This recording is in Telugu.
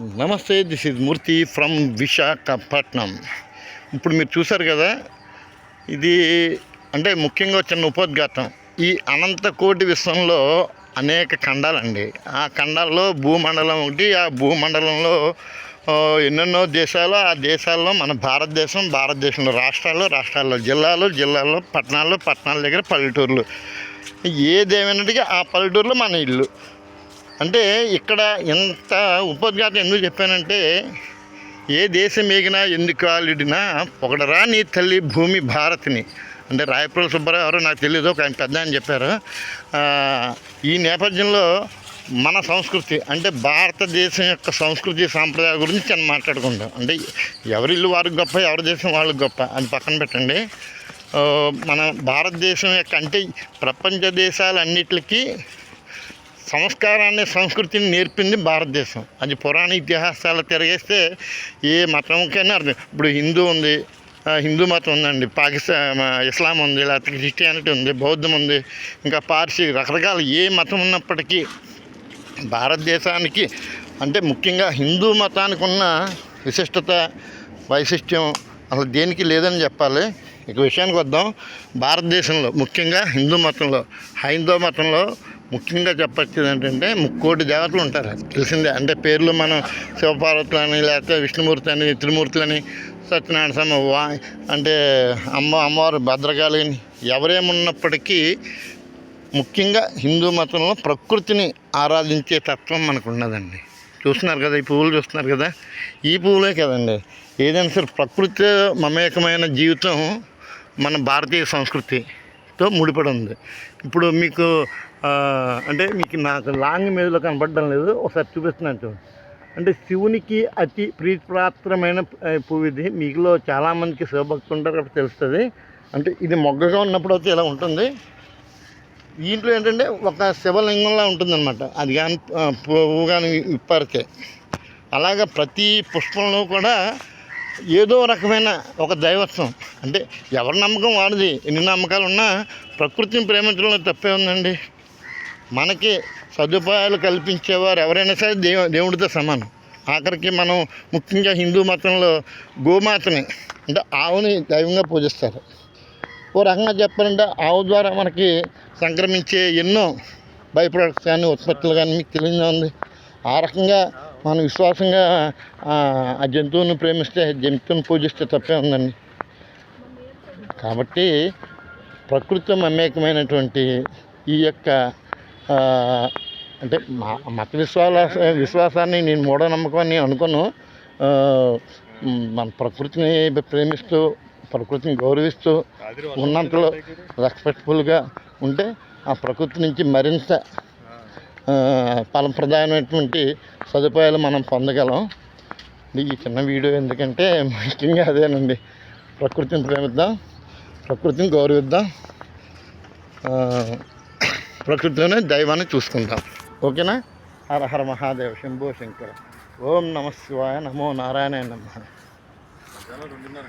నమస్తే this is Murthy from Visakhapatnam. ఇప్పుడు మీరు చూసారు కదా ఇది అంటే ముఖ్యంగా చిన్న ఉపోద్ఘాతం. ఈ అనంత కోటి విశ్వంలో అనేక ఖండాలండి. ఆ ఖండాల్లో భూమండలం ఒకటి ఆ భూమండలంలో ఎన్నెన్నో దేశాలు ఆ దేశాల్లో మన భారతదేశం భారతదేశంలో రాష్ట్రాల్లో రాష్ట్రాల్లో జిల్లాలు జిల్లాల్లో పట్టణాల్లో పట్టణాల దగ్గర పల్లెటూర్లు. ఏదేమైనట్టుగా ఆ పల్లెటూరులో మన ఇల్లు. అంటే ఇక్కడ ఎంత ఉపోద్ఘాతం ఎందుకు చెప్పానంటే ఏ దేశం ఏగినా ఎందుకు కాలిడినా పొగడరా తల్లి భూమి భారత్ని. అంటే రాయపురం సుబ్బారావు ఎవరో నాకు తెలియదు ఒక ఆయన పెద్ద అని చెప్పారు. ఈ నేపథ్యంలో మన సంస్కృతి అంటే భారతదేశం యొక్క సంస్కృతి సాంప్రదాయాల గురించి నేను మాట్లాడుకుంటాం అంటే ఎవరి ఇల్లు వారికి గొప్ప ఎవరి దేశం వాళ్ళకి గొప్ప అది పక్కన పెట్టండి. మన భారతదేశం యొక్క అంటే ప్రపంచ దేశాలన్నిటికీ సంస్కారాన్ని సంస్కృతిని నేర్పింది భారతదేశం. అది పురాణ ఇతిహాసాలు తిరిగేస్తే ఏ మతంకైనా అర్థం. ఇప్పుడు హిందూ ఉంది హిందూ మతం ఉందండి పాకిస్తాన్ ఇస్లాం ఉంది లేకపోతే క్రిస్టియానిటీ ఉంది బౌద్ధం ఉంది ఇంకా పార్సీ రకరకాల ఏ మతం ఉన్నప్పటికీ భారతదేశానికి అంటే ముఖ్యంగా హిందూ మతానికి ఉన్న విశిష్టత వైశిష్ట్యం అసలు దేనికి లేదని చెప్పాలి. ఇక విషయానికి వద్దాం. భారతదేశంలో ముఖ్యంగా హిందూ మతంలో హైందవ మతంలో ముఖ్యంగా చెప్పొచ్చేది ఏంటంటే ముక్కోటి దేవతలు ఉంటారు. తెలిసిందే. అంటే పేర్లు మనం శివపార్వతులు అని లేకపోతే విష్ణుమూర్తి అని త్రిమూర్తులని సత్యనారాయణ స్వామి వా అంటే అమ్మ అమ్మవారు భద్రకాళి అని ఎవరేమున్నప్పటికీ ముఖ్యంగా హిందూ మతంలో ప్రకృతిని ఆరాధించే తత్వం మనకు ఉన్నదండి చూస్తున్నారు కదా ఈ పువ్వులు చూస్తున్నారు కదా? ఈ పువ్వులే కదండి. ఏదైనా సరే ప్రకృతి మమేకమైన జీవితం మన భారతీయ సంస్కృతి. తో ముడిపడి ఉంది ఇప్పుడు మీకు అంటే మీకు నాకు లాంగ్ మీదలో కనపడడం లేదు. ఒకసారి చూపిస్తున్నాను చూడండి అంటే శివునికి అతి ప్రీతిపాత్రమైన పువ్వు ఇది మీకులో చాలామందికి శివభక్తులు ఉంటారు కాబట్టి తెలుస్తుంది. అంటే ఇది మొగ్గగా ఉన్నప్పుడు అయితే ఇలా ఉంటుంది. దీంట్లో ఏంటంటే ఒక శివలింగంలా ఉంటుందన్నమాట. అది కానీ పువ్వు కానీ ఇప్పటికే. అలాగా ప్రతి పుష్పంలో కూడా ఏదో రకమైన ఒక దైవత్వం. అంటే ఎవరి నమ్మకం వాడిది? ఎన్ని నమ్మకాలు ఉన్నా ప్రకృతిని ప్రేమించడంలో తప్పే ఉందండి. మనకి సదుపాయాలు కల్పించేవారు ఎవరైనా సరే దేవు దేవుడితో సమానం. ఆఖరికి మనం ముఖ్యంగా హిందూ మతంలో గోమాతని అంటే ఆవుని దైవంగా పూజిస్తారు. ఓ రకంగా చెప్పాలంటే ఆవు ద్వారా మనకి సంక్రమించే ఎన్నో బై ప్రొడక్ట్స్ కానీ ఉత్పత్తులు కానీ మీకు తెలియదా ఉంది ఆ రకంగా మనం విశ్వాసంగా ఆ జంతువుని ప్రేమిస్తే జంతువుని పూజిస్తే తప్పే ఉందండి. కాబట్టి ప్రకృతి మమేకమైనటువంటి ఈ యొక్క అంటే మా మత విశ్వాస విశ్వాసాన్ని నేను మూఢనమ్మకం అని అనుకోను. మన ప్రకృతిని ప్రేమిస్తూ ప్రకృతిని గౌరవిస్తూ ఉన్నంతలో రెస్పెక్ట్ఫుల్గా ఉంటే ఆ ప్రకృతి నుంచి మరింత ఫలప్రదమైనటువంటి సదుపాయాలు మనం పొందగలం. ఈ చిన్న వీడియో ఎందుకంటే ముఖ్యంగా అదేనండి. ప్రకృతిని ప్రేమిద్దాం ప్రకృతిని గౌరవిద్దాం ప్రకృతిలోనే దైవాన్ని చూసుకుందాం. ఓకేనా? హర హర మహాదేవ శంభో శంకర. ఓం నమ శివాయ నమో నారాయణ నమ. రెండున్నర